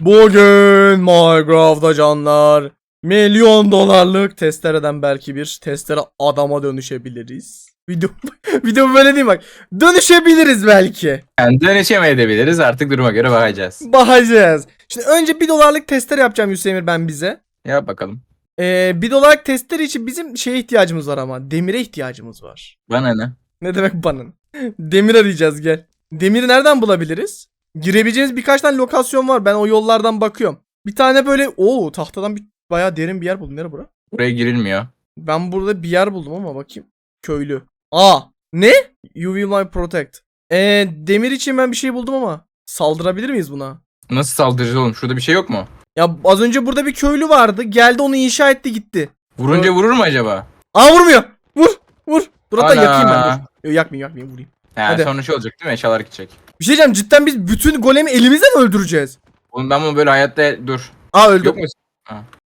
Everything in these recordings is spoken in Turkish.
Bugün Minecraft'ta canlar milyon dolarlık testereden belki bir testere adama dönüşebiliriz. Video video böyle değil bak. Dönüşebiliriz belki. Yani dönüşemeyebiliriz artık duruma göre bakacağız. Bakacağız. Şimdi önce bir dolarlık tester yapacağım Hüseyin ben bize. Yap bakalım. Ee, bir dolarlık tester için bizim şeye ihtiyacımız var ama demire ihtiyacımız var. Bana ne? Ne demek banın? Demir arayacağız gel. Demiri nereden bulabiliriz? Girebileceğimiz birkaç tane lokasyon var. Ben o yollardan bakıyorum. Bir tane böyle o tahtadan bir bayağı derin bir yer buldum. Nere bura? Buraya girilmiyor. Ben burada bir yer buldum ama bakayım. Köylü. Aa ne? You will my protect. Ee, demir için ben bir şey buldum ama saldırabilir miyiz buna? Nasıl saldıracağız oğlum? Şurada bir şey yok mu? Ya az önce burada bir köylü vardı. Geldi onu inşa etti gitti. Vurunca vurur mu acaba? Aa vurmuyor. Vur. Vur. Dur hatta Ana. yakayım ben. Dur. Yok, yakmayayım yakmayayım vurayım. Yani Hadi. sonra şey olacak değil mi? Eşyalar gidecek. Bir şey diyeceğim cidden biz bütün golemi elimizle mi öldüreceğiz? Oğlum ben bunu böyle hayatta dur. Aa öldü. Yok mu?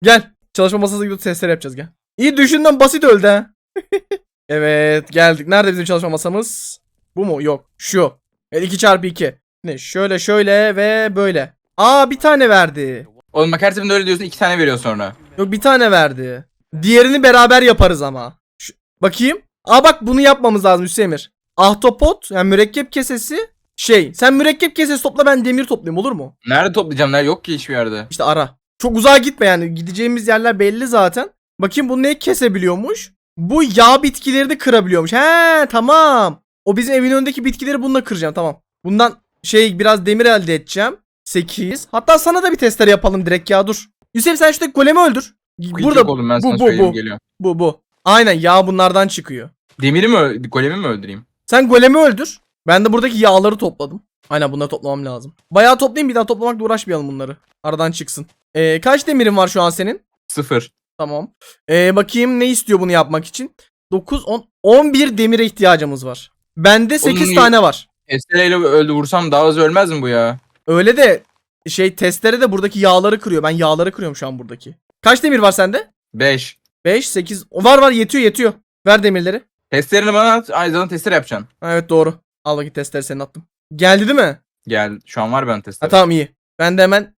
Gel. Çalışma masası gibi testler yapacağız gel. İyi düşündüm basit öldü ha. evet geldik. Nerede bizim çalışma masamız? Bu mu? Yok. Şu. Evet 2 çarpı 2. Ne? Şöyle şöyle ve böyle. Aa bir tane verdi. Oğlum bak her seferinde öyle diyorsun iki tane veriyor sonra. Yok bir tane verdi. Diğerini beraber yaparız ama. Şu- bakayım. Aa bak bunu yapmamız lazım Hüsemir. Ahtapot yani mürekkep kesesi şey. Sen mürekkep kesesi topla ben demir toplayayım olur mu? Nerede toplayacağım? Nerede? Yok ki hiçbir yerde. İşte ara. Çok uzağa gitme yani. Gideceğimiz yerler belli zaten. Bakayım bu ne kesebiliyormuş? Bu yağ bitkileri de kırabiliyormuş. He tamam. O bizim evin önündeki bitkileri bununla kıracağım tamam. Bundan şey biraz demir elde edeceğim. 8. Hatta sana da bir testler yapalım direkt ya dur. Yusuf sen şuradaki golemi öldür. Burada Burada oğlum ben bu, sana bu, bu. geliyor. bu bu. Aynen yağ bunlardan çıkıyor. Demiri mi golemi mi öldüreyim? Sen golemi öldür. Ben de buradaki yağları topladım. Aynen bunları toplamam lazım. Bayağı toplayayım bir daha toplamakla uğraşmayalım bunları. Aradan çıksın. Ee, kaç demirin var şu an senin? Sıfır. Tamam. Ee, bakayım ne istiyor bunu yapmak için? 9, 10, 11 demire ihtiyacımız var. Bende 8 Oğlum, tane var. Testereyle öldü vursam daha hızlı ölmez mi bu ya? Öyle de şey testere de buradaki yağları kırıyor. Ben yağları kırıyorum şu an buradaki. Kaç demir var sende? Beş. 5, 8. Var var yetiyor yetiyor. Ver demirleri. Testerini bana at. Aynı zamanda testere yapacaksın. Evet doğru. Al bakayım testleri senin attım. Geldi değil mi? Gel. Şu an var ben Ha, testere. tamam iyi. Ben de hemen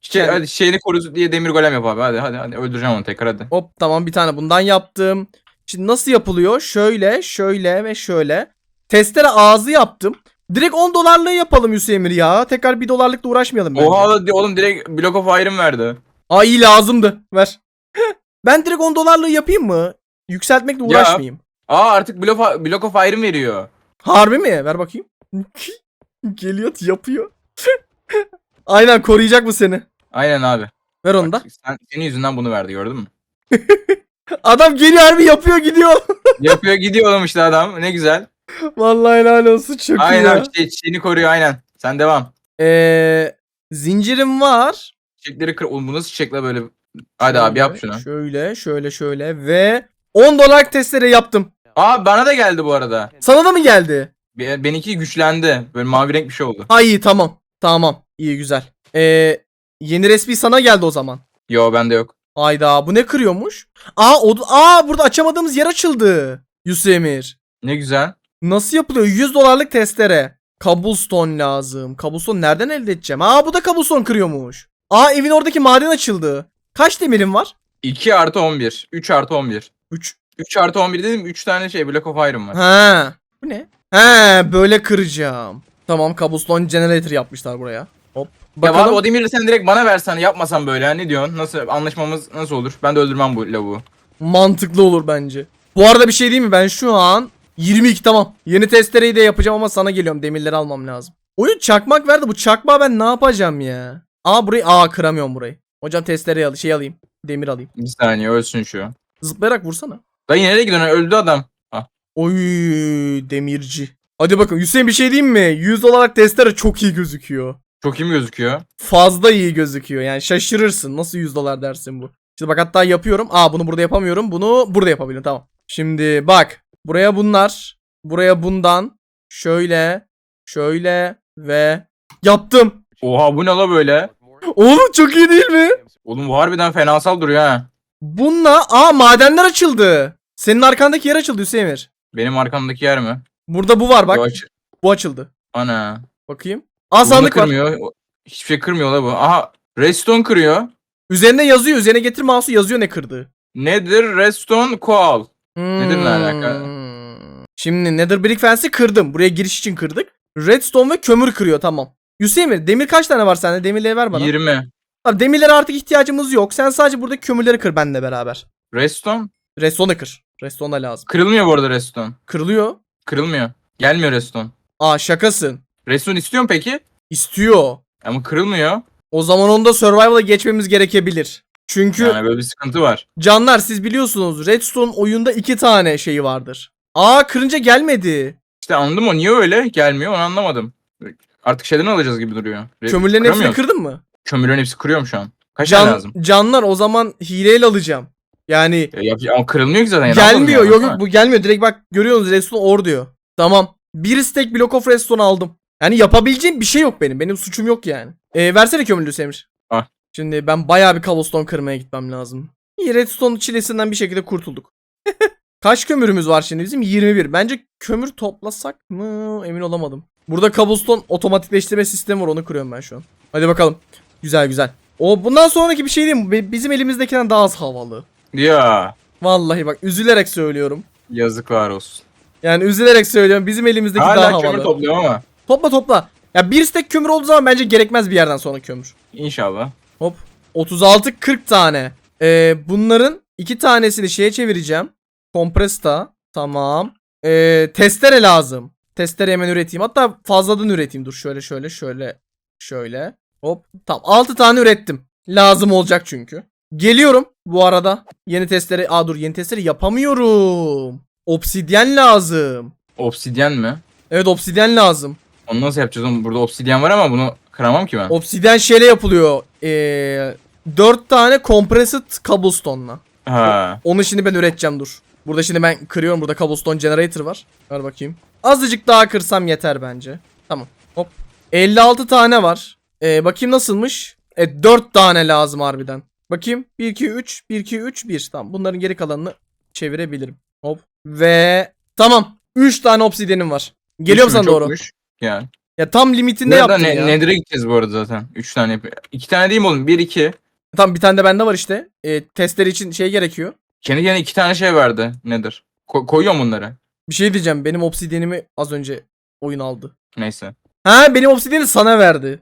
Şey, Yani- hadi şeyini koru diye demir golem yap abi. Hadi hadi hadi öldüreceğim onu tekrar hadi. hop tamam bir tane bundan yaptım. Şimdi nasıl yapılıyor? Şöyle, şöyle ve şöyle. Testere ağzı yaptım. Direkt 10 dolarlığı yapalım Hüseyin ya. Tekrar 1 dolarlıkla uğraşmayalım bence. Oha oğlum direkt Block of Iron verdi. Aa iyi lazımdı. Ver. ben direkt 10 dolarlığı yapayım mı? Yükseltmekle Ya. uğraşmayayım. Aa artık Block of, Block of Iron veriyor. Harbi mi? Ver bakayım. Geliyor yapıyor. Aynen koruyacak bu seni. Aynen abi. Ver onu da. Bak, Sen, senin yüzünden bunu verdi gördün mü? Adam geliyor harbi yapıyor gidiyor. Yapıyor gidiyor oğlum işte adam. Ne güzel. Vallahi helal olsun çok iyi Aynen şey, çiçeğini koruyor aynen. Sen devam. Ee, zincirim var. Çiçekleri kır. Oğlum bu nasıl çiçekle böyle. Hadi abi yap şunu. Şöyle şöyle şöyle ve 10 dolar testere yaptım. Aa bana da geldi bu arada. Sana da mı geldi? Be- Benimki güçlendi. Böyle mavi renk bir şey oldu. Ha iyi tamam. Tamam. iyi güzel. Ee, yeni resmi sana geldi o zaman. Yo bende yok. Hayda bu ne kırıyormuş? Aa, o, aa burada açamadığımız yer açıldı. Yusemir. Ne güzel. Nasıl yapılıyor? 100 dolarlık testere. Cobblestone lazım. Cobblestone nereden elde edeceğim? Aa bu da cobblestone kırıyormuş. Aa evin oradaki maden açıldı. Kaç demirin var? 2 artı 11. 3 artı 11. 3. 3 artı 11 dedim 3 tane şey Block of Iron var. Ha. Bu ne? He böyle kıracağım. Tamam cobblestone generator yapmışlar buraya. Hop. Ya Bakalım. abi o demirleri sen direkt bana versen yapmasan böyle ne diyorsun? Nasıl anlaşmamız nasıl olur? Ben de öldürmem bu lavuğu. Mantıklı olur bence. Bu arada bir şey değil mi? Ben şu an 22 tamam. Yeni testereyi de yapacağım ama sana geliyorum. Demirleri almam lazım. Oyun çakmak verdi. Bu çakmağı ben ne yapacağım ya? Aa burayı aa kıramıyorum burayı. Hocam testereyi al şey alayım. Demir alayım. Bir saniye ölsün şu. Zıplayarak vursana. Dayı nereye gidiyorsun? Öldü adam. Oy demirci. Hadi bakın Hüseyin bir şey diyeyim mi? 100 olarak testere çok iyi gözüküyor. Çok iyi mi gözüküyor? Fazla iyi gözüküyor. Yani şaşırırsın. Nasıl 100 dolar dersin bu? Şimdi bak hatta yapıyorum. Aa bunu burada yapamıyorum. Bunu burada yapabilirim. Tamam. Şimdi bak. Buraya bunlar. Buraya bundan. Şöyle. Şöyle. Ve yaptım. Oha bu ne la böyle? Oğlum çok iyi değil mi? Oğlum bu harbiden fenasal duruyor ha. Bununla aa madenler açıldı. Senin arkandaki yer açıldı Hüseyin. Benim arkamdaki yer mi? Burada bu var bak. Yo, aç- Bu açıldı. Ana. Bakayım. Aa Bunu sandık var. kırmıyor. Hiçbir şey kırmıyor la bu. Aha Redstone kırıyor. Üzerine yazıyor. Üzerine getir mouse'u yazıyor ne kırdığı. Nedir? Redstone coal. Nedir ne alaka? Hmm. Şimdi Nether Brick Fence'i kırdım. Buraya giriş için kırdık. Redstone ve kömür kırıyor tamam. Hüseyin demir kaç tane var sende? Demirleri ver bana. 20. Abi demirlere artık ihtiyacımız yok. Sen sadece burada kömürleri kır benimle beraber. Redstone da kır. Redstone da lazım. Kırılmıyor bu arada redstone. Kırılıyor. Kırılmıyor. Gelmiyor redstone. Aa şakasın. Redstone istiyor mu peki? İstiyor. Ama kırılmıyor. O zaman onda survival'a geçmemiz gerekebilir. Çünkü Yani böyle bir sıkıntı var. canlar siz biliyorsunuz Redstone oyunda iki tane şeyi vardır. Aa kırınca gelmedi. İşte anladım o niye öyle gelmiyor onu anlamadım. Artık şeyden alacağız gibi duruyor. Re- Kömürlerin hepsini kıramıyoruz. kırdın mı? Kömürlerin hepsi kırıyorum şu an. Kaç tane Can, lazım? canlar o zaman hileyle alacağım. Yani Ya, yap- ama kırılmıyor ki zaten. ya, gelmiyor. ya, Yok yok bu gelmiyor. Direkt bak görüyorsunuz Redstone or diyor. Tamam. Bir stack block of Redstone aldım. Yani yapabileceğim bir şey yok benim. Benim suçum yok yani. Ee, versene kömürlüğü Semir. Al. Şimdi ben bayağı bir cobblestone kırmaya gitmem lazım. İyi Redstone çilesinden bir şekilde kurtulduk. Kaç kömürümüz var şimdi bizim? 21. Bence kömür toplasak mı? Emin olamadım. Burada cobblestone otomatikleştirme sistemi var. Onu kuruyorum ben şu an. Hadi bakalım. Güzel güzel. O bundan sonraki bir şey değil mi? Bizim elimizdekinden daha az havalı. Ya Vallahi bak üzülerek söylüyorum. yazıklar olsun. Yani üzülerek söylüyorum. Bizim elimizdeki daha Hala havalı. kömür topluyorum ama. topla topla. Ya bir stek kömür olduğu zaman bence gerekmez bir yerden sonra kömür. İnşallah. Hop. 36 40 tane. Ee, bunların iki tanesini şeye çevireceğim. Kompresta. Tamam. Ee, testere lazım. Testere hemen üreteyim. Hatta fazladan üreteyim. Dur şöyle şöyle şöyle şöyle. Hop. Tamam 6 tane ürettim. Lazım olacak çünkü. Geliyorum bu arada. Yeni testere. Aa dur yeni testere yapamıyorum. Obsidyen lazım. Obsidyen mi? Evet obsidyen lazım. Onu nasıl yapacağız oğlum? Burada obsidyen var ama bunu kıramam ki ben. Obsidyen şeyle yapılıyor. Ee, 4 tane compressed cobblestone'la. Ha. Onu şimdi ben üreteceğim dur. Burada şimdi ben kırıyorum. Burada cobblestone generator var. Ver bakayım. Azıcık daha kırsam yeter bence. Tamam. Hop. 56 tane var. Ee, bakayım nasılmış? Evet 4 tane lazım harbiden. Bakayım. 1 2 3 1 2 3 1. Tamam. Bunların geri kalanını çevirebilirim. Hop. Ve tamam. 3 tane obsidyenim var. Geliyorum sana doğru. Yani. Ya tam limitinde Nereden yaptım ne, ya. Nedir'e gideceğiz bu arada zaten. 3 tane yapıyor. 2 tane değil mi oğlum? 1 2. Tamam bir tane de bende var işte. Ee, testler için şey gerekiyor. Kendi kendine 2 tane şey verdi. Nedir? Ko- koyuyorum bunları. Bir şey diyeceğim. Benim obsidyenimi az önce oyun aldı. Neyse. Ha benim obsidyeni sana verdi.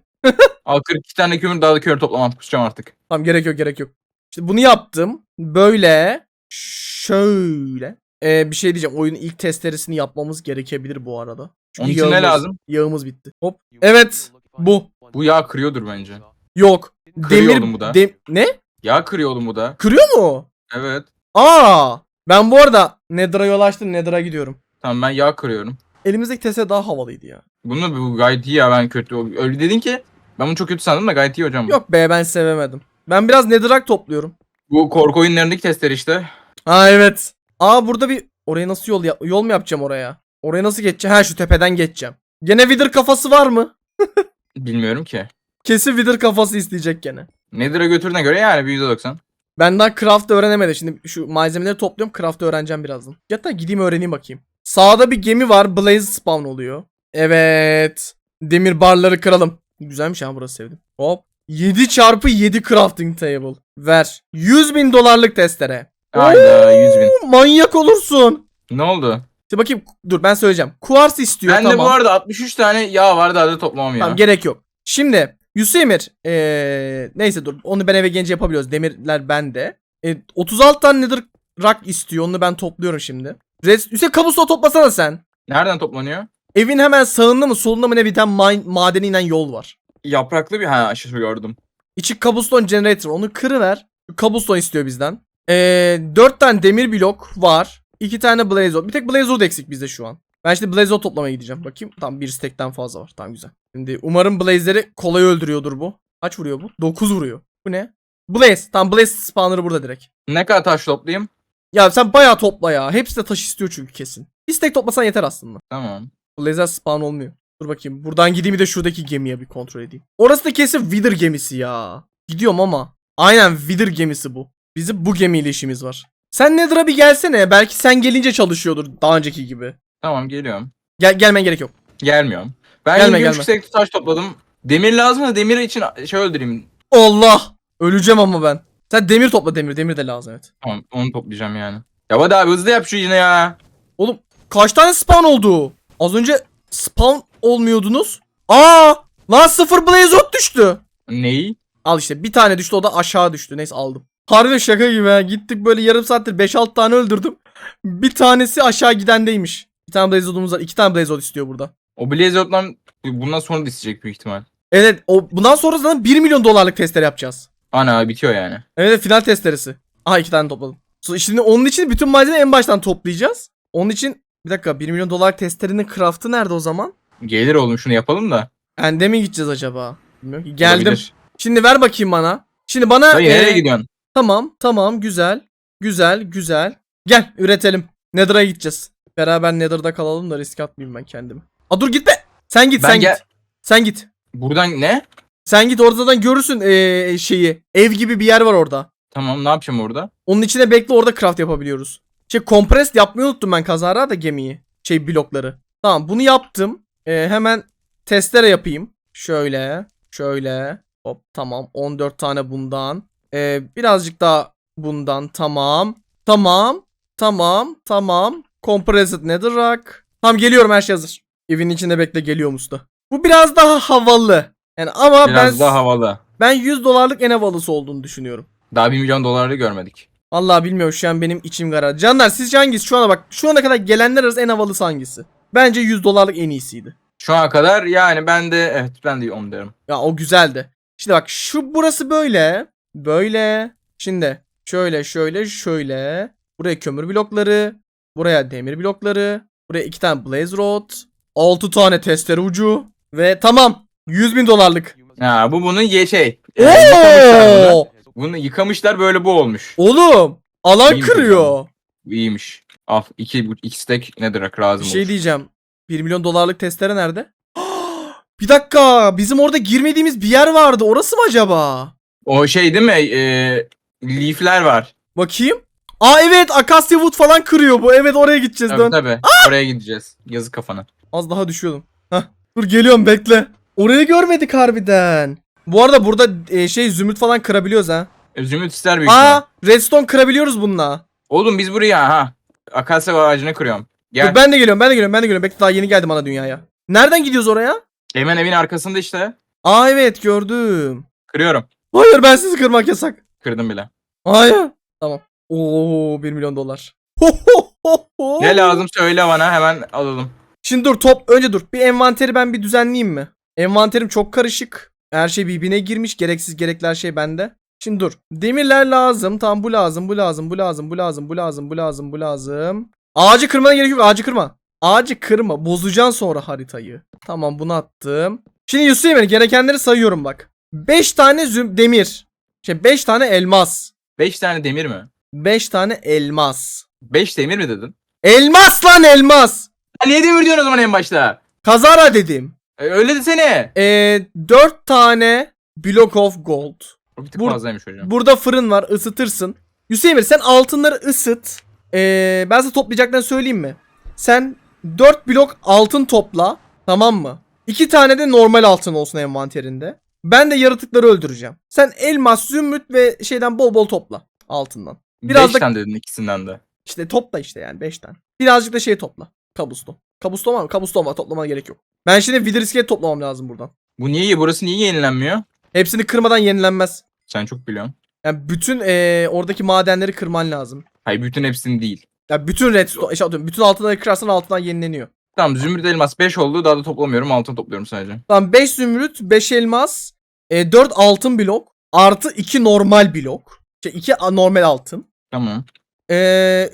Al 42 tane kömür daha da kömür toplamam. Kusacağım artık. Tamam gerek yok gerek yok. İşte bunu yaptım. Böyle. Şöyle. Ee, bir şey diyeceğim. Oyunun ilk testeresini yapmamız gerekebilir bu arada. Onun için ne lazım? Yağımız bitti. Hop. Evet. Bu. Bu yağ kırıyordur bence. Yok. Kırıyor Demir. oğlum bu da. dem- ne? Yağ kırıyor oğlum bu da. Kırıyor mu? Evet. Aa. Ben bu arada Nether'a yol açtım. Nether'a gidiyorum. Tamam ben yağ kırıyorum. Elimizdeki testere daha havalıydı ya. Bunu bu gayet iyi ya ben kötü. Öyle dedin ki ben bunu çok kötü sandım da gayet iyi hocam. bu. Yok be ben sevemedim. Ben biraz Nether'ak topluyorum. Bu korku oyunlarındaki testler işte. Ha evet. Aa burada bir oraya nasıl yol yap yol mu yapacağım oraya? Oraya nasıl geçeceğim? Ha şu tepeden geçeceğim. Gene Wither kafası var mı? Bilmiyorum ki. Kesin Wither kafası isteyecek gene. Nedir'e götürdüğüne göre yani bir %90. Ben daha craft öğrenemedim. Şimdi şu malzemeleri topluyorum. Craft öğreneceğim birazdan. Hatta gideyim öğreneyim bakayım. Sağda bir gemi var. Blaze spawn oluyor. Evet. Demir barları kıralım. Güzelmiş ha burası sevdim. Hop. 7 çarpı 7 crafting table. Ver. 100 bin dolarlık testere. Hayda 100 bin. Manyak olursun. Ne oldu? İşte bakayım. Dur ben söyleyeceğim. Kuars istiyor Bende tamam. bu arada 63 tane yağ var daha da toplamam ya. Tamam gerek yok. Şimdi Yusemir ee, neyse dur onu ben eve gelince yapabiliyoruz. Demirler bende. E, 36 tane nedir rock istiyor. Onu ben topluyorum şimdi. Res Hüseyin kabusu toplasana sen. Nereden toplanıyor? Evin hemen sağında mı solunda mı ne bir tane mine, madene inen yol var. Yapraklı bir ha aşırı gördüm. İçi cobblestone generator. Onu kırıver. Cobblestone istiyor bizden. Ee, 4 tane demir blok var. 2 tane blaze. Bir tek blaze eksik bizde şu an. Ben şimdi blaze toplamaya gideceğim. Bakayım. Tamam bir stack'ten fazla var. Tamam güzel. Şimdi umarım blaze'leri kolay öldürüyordur bu. Kaç vuruyor bu? 9 vuruyor. Bu ne? Blaze. Tamam blaze spawner'ı burada direkt. Ne kadar taş toplayayım? Ya sen bayağı topla ya. Hepsi de taş istiyor çünkü kesin. Bir stack toplasan yeter aslında. Tamam. Blazer spawn olmuyor. Dur bakayım. Buradan gideyim bir de şuradaki gemiye bir kontrol edeyim. Orası da kesin Wither gemisi ya. Gidiyorum ama. Aynen Wither gemisi bu. Bizim bu gemiyle işimiz var. Sen Nether'a bir gelsene. Belki sen gelince çalışıyordur daha önceki gibi. Tamam geliyorum. Gel gelmen gerek yok. Gelmiyorum. Ben Gelme, gelme, gelme. gelme. taş topladım. Demir lazım da demir için şey öldüreyim. Allah. Öleceğim ama ben. Sen demir topla demir. Demir de lazım evet. Tamam onu toplayacağım yani. Ya hadi abi hızlı yap şu yine ya. Oğlum kaç tane spawn oldu? Az önce spawn olmuyordunuz. Aa! Lan sıfır blazot düştü. Neyi? Al işte bir tane düştü o da aşağı düştü. Neyse aldım. Harbi şaka gibi ha. Gittik böyle yarım saattir 5-6 tane öldürdüm. Bir tanesi aşağı gidendeymiş. Bir tane blazodumuz var. iki tane blazod istiyor burada. O Blazer'dan bundan sonra da isteyecek büyük ihtimal. Evet o bundan sonra zaten 1 milyon dolarlık testere yapacağız. Ana bitiyor yani. Evet final testeresi. Aha iki tane topladım. Şimdi onun için bütün malzemeyi en baştan toplayacağız. Onun için bir dakika 1 milyon dolar testerenin craft'ı nerede o zaman? Gelir oğlum şunu yapalım da. Ende mi gideceğiz acaba? Bilmiyorum ki. Geldim. Olabilir. Şimdi ver bakayım bana. Şimdi bana Dayı e, nereye gidiyorsun? Tamam tamam güzel. Güzel güzel. Gel üretelim. Nether'a gideceğiz. Beraber Nether'da kalalım da risk atmayayım ben kendimi. Aa dur gitme. Sen git Ben sen gel- git. Sen git. Buradan ne? Sen git oradan görürsün ee, şeyi. Ev gibi bir yer var orada. Tamam ne yapacağım orada? Onun içine bekle orada craft yapabiliyoruz. Şey compressed yapmayı unuttum ben kazara da gemiyi. Şey blokları. Tamam bunu yaptım. Ee, hemen testere yapayım. Şöyle. Şöyle. Hop tamam. 14 tane bundan. Ee, birazcık daha bundan. Tamam. Tamam. Tamam. Tamam. Compressed netherrack. Tamam geliyorum her şey hazır. Evin içinde bekle geliyorum usta. Bu biraz daha havalı. Yani ama Biraz ben daha havalı. ben 100 dolarlık en havalısı olduğunu düşünüyorum. Daha 1 milyon doları görmedik. Vallahi bilmiyorum şu an benim içim kara. Canlar sizce hangisi? Şu ana bak. Şu ana kadar gelenler arasında en havalısı hangisi? Bence 100 dolarlık en iyisiydi. Şu ana kadar yani ben de evet ben de onu derim. Ya o güzeldi. Şimdi bak şu burası böyle. Böyle. Şimdi şöyle şöyle şöyle. Buraya kömür blokları. Buraya demir blokları. Buraya iki tane blaze rod. 6 tane testere ucu. Ve tamam. 100 bin dolarlık. Ha bu bunun ye şey. e, yıkamışlar bunu. Yıkamışlar böyle bu olmuş. Oğlum. Alan İyiymiş kırıyor. İyiymiş. Al iki, iki stack nedir lazım Bir şey olur. diyeceğim. 1 milyon dolarlık testere nerede? bir dakika. Bizim orada girmediğimiz bir yer vardı. Orası mı acaba? O şey değil mi? E, leafler var. Bakayım. Aa evet Akasya Wood falan kırıyor bu. Evet oraya gideceğiz Tabii dön. tabii. Oraya gideceğiz. Yazık kafana. Az daha düşüyordum. Hah. Dur geliyorum bekle. Orayı görmedik harbiden. Bu arada burada e, şey zümrüt falan kırabiliyoruz ha. E, Zümrüt ister büyük ihtimal. Aa redstone kırabiliyoruz bununla. Oğlum biz buraya ha. Akasya ağacını kırıyorum. Gel. Dur ben de geliyorum ben de geliyorum ben de geliyorum. Bekle daha yeni geldim ana dünyaya. Nereden gidiyoruz oraya? Hemen evin arkasında işte. Aa evet gördüm. Kırıyorum. Hayır ben sizi kırmak yasak. Kırdım bile. Hayır. Tamam. Oo 1 milyon dolar. Ho, ho, ho, ho. Ne lazım söyle bana hemen alalım. Şimdi dur top önce dur. Bir envanteri ben bir düzenleyeyim mi? Envanterim çok karışık. Her şey birbirine girmiş. Gereksiz gerekli her şey bende. Şimdi dur. Demirler lazım. Tamam bu lazım. Bu lazım. Bu lazım. Bu lazım. Bu lazım. Bu lazım. Bu lazım. Ağacı kırmana gerek yok. Ağacı kırma. Ağacı kırma. Bozacaksın sonra haritayı. Tamam bunu attım. Şimdi Yusuf Emre gerekenleri sayıyorum bak. 5 tane züm demir. Şey 5 tane elmas. 5 tane demir mi? 5 tane elmas. 5 demir mi dedin? Elmas lan elmas. Ha, niye demir diyorsun o zaman en başta? Kazara dedim. E, öyle desene. Ee, 4 tane block of gold. O bir tık Bur- fazlaymış hocam. Burada fırın var ısıtırsın. Hüseyin Emir, sen altınları ısıt. Ee, ben sana toplayacaklarını söyleyeyim mi? Sen 4 blok altın topla. Tamam mı? 2 tane de normal altın olsun envanterinde. Ben de yaratıkları öldüreceğim. Sen elmas, zümrüt ve şeyden bol bol topla altından. biraz 5 da- tane dedin ikisinden de. İşte topla işte yani 5 tane. Birazcık da şey topla. Kabuston. Kabuston var mı? Kabuston var. Toplamana gerek yok. Ben şimdi Wither iskelet toplamam lazım buradan. Bu niye burası niye yenilenmiyor? Hepsini kırmadan yenilenmez. Sen çok biliyorsun. Yani bütün eee, oradaki madenleri kırman lazım. Hayır bütün hepsini değil. Ya bütün redstone, işte atıyorum, bütün altınları kırarsan altından yenileniyor. Tamam zümrüt elmas 5 oldu daha da toplamıyorum altın topluyorum sadece. Tamam 5 zümrüt, 5 elmas, 4 altın blok, artı 2 normal blok. Şey 2 normal altın. Tamam.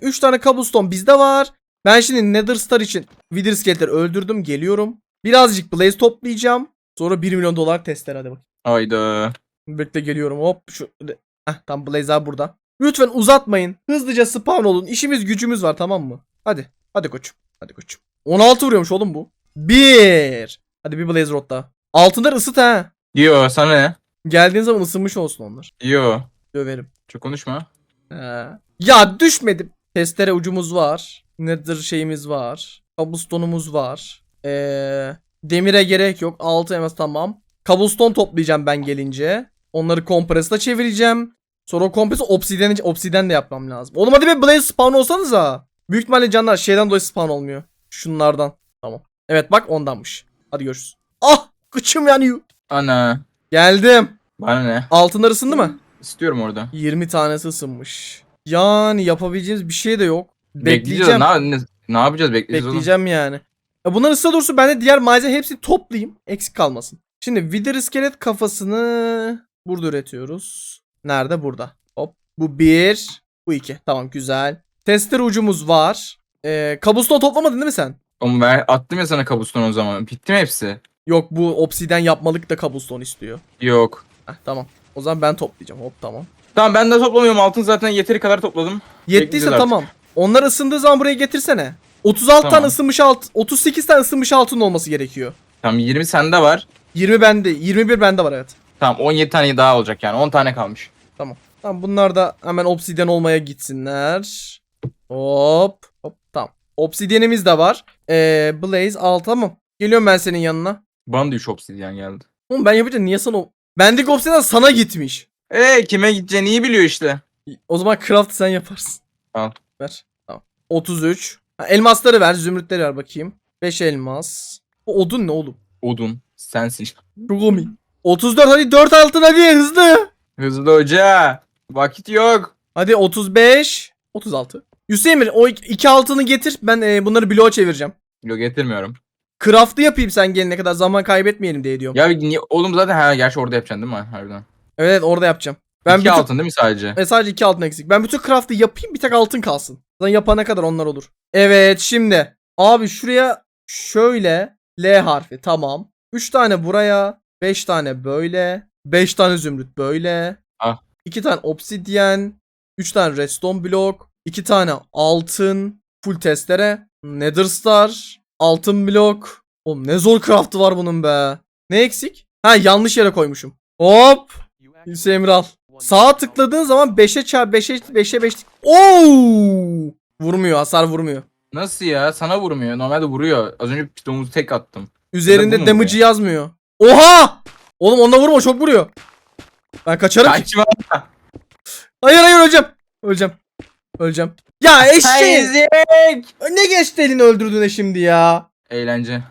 3 tane cobblestone bizde var. Ben şimdi Nether Star için Wither öldürdüm. Geliyorum. Birazcık blaze toplayacağım. Sonra 1 milyon dolar testler hadi bak. Hayda. Bekle geliyorum. Hop şu. Heh, tam blaze abi burada. Lütfen uzatmayın. Hızlıca spawn olun. İşimiz gücümüz var tamam mı? Hadi. Hadi koçum. Hadi koçum. 16 vuruyormuş oğlum bu. 1. Hadi bir blaze rod daha. Altınları ısıt ha. Yo sana ne? Geldiğin zaman ısınmış olsun onlar. Yo. Döverim. Çok konuşma. He. Ya düşmedim. Testere ucumuz var. Nether şeyimiz var. Cobblestone'umuz var. Ee, demire gerek yok. 6 elmas tamam. Cobblestone toplayacağım ben gelince. Onları kompresle çevireceğim. Sonra o kompresi obsiden, obsiden de yapmam lazım. Oğlum hadi bir blaze spawn olsanız ha. Büyük ihtimalle canlar şeyden dolayı spawn olmuyor. Şunlardan. Tamam. Evet bak ondanmış. Hadi görüşürüz. Ah kıçım yanıyor. Ana. Geldim. Bana ne? Altınlar ısındı mı? İstiyorum orada. 20 tanesi ısınmış. Yani yapabileceğimiz bir şey de yok. Bekleyeceğiz. Bekleyeceğim. Ne, ne, ne yapacağız? Bekleyeceğiz. Bekleyeceğim yani. Ya bunlar ısıta dursun ben de diğer malzeme hepsini toplayayım. Eksik kalmasın. Şimdi Wither iskelet kafasını burada üretiyoruz. Nerede? Burada. Hop. Bu bir. Bu iki. Tamam güzel. Tester ucumuz var. Ee, kabuston toplamadın değil mi sen? Oğlum ben attım ya sana kabuston o zaman. Bitti mi hepsi? Yok bu obsiden yapmalık da kabuston istiyor. Yok. Heh, tamam. O zaman ben toplayacağım. Hop tamam. Tamam ben de toplamıyorum. Altın zaten yeteri kadar topladım. Yettiyse Bekleyeceğiz artık. tamam. Onlar ısındığı zaman buraya getirsene. 36 Tamam. tane ısınmış alt, 38 tane ısınmış altın olması gerekiyor. Tamam 20 sende var. 20 bende, 21 bende var evet. Tamam 17 tane daha olacak yani. 10 tane kalmış. Tamam. Tamam bunlar da hemen obsidyen olmaya gitsinler. Hop. Hop tamam. Obsidyenimiz de var. Ee, Blaze al tamam. Geliyorum ben senin yanına. Bana da 3 obsidyen geldi. Oğlum ben yapınca niye sana... Bendeki obsidyen sana gitmiş. Eee kime gideceğini iyi biliyor işte. O zaman craft sen yaparsın. Al. Ver. Tamam. 33. Ha, elmasları ver. Zümrütleri ver bakayım. 5 elmas. O odun ne oğlum? Odun. Sensin. Çok komik. 34 hadi 4 altın hadi hızlı. Hızlı hoca. Vakit yok. Hadi 35. 36. Hüseyin o ik- iki altını getir. Ben e, bunları bloğa çevireceğim. Yok getirmiyorum. Craft'ı yapayım sen gelene kadar zaman kaybetmeyelim diye diyorum. Ya niye, oğlum zaten ha gerçi orada yapacaksın değil mi harbiden? Evet, orada yapacağım. Ben İki bütün, altın değil mi sadece? E, sadece iki altın eksik. Ben bütün craft'ı yapayım bir tek altın kalsın. Zaten yapana kadar onlar olur. Evet şimdi. Abi şuraya şöyle L harfi tamam. 3 tane buraya. 5 tane böyle. 5 tane zümrüt böyle. Ah. 2 tane obsidyen. 3 tane redstone blok. 2 tane altın. Full testere. Nether star. Altın blok. Oğlum ne zor craft'ı var bunun be. Ne eksik? Ha yanlış yere koymuşum. Hop. Hüseyin Emre al. Sağa tıkladığın zaman 5'e çarp 5'e 5'e 5. Oo! Vurmuyor, hasar vurmuyor. Nasıl ya? Sana vurmuyor. Normalde vuruyor. Az önce pitonu tek attım. Üzerinde mu damage'ı vuruyor? yazmıyor. Oha! Oğlum onunla vurma çok vuruyor. Ben kaçarım ki. Kaçma. Hayır hayır öleceğim. Öleceğim. Öleceğim. Ya eşeğin. Ne geçti elini öldürdüğüne şimdi ya. Eğlence.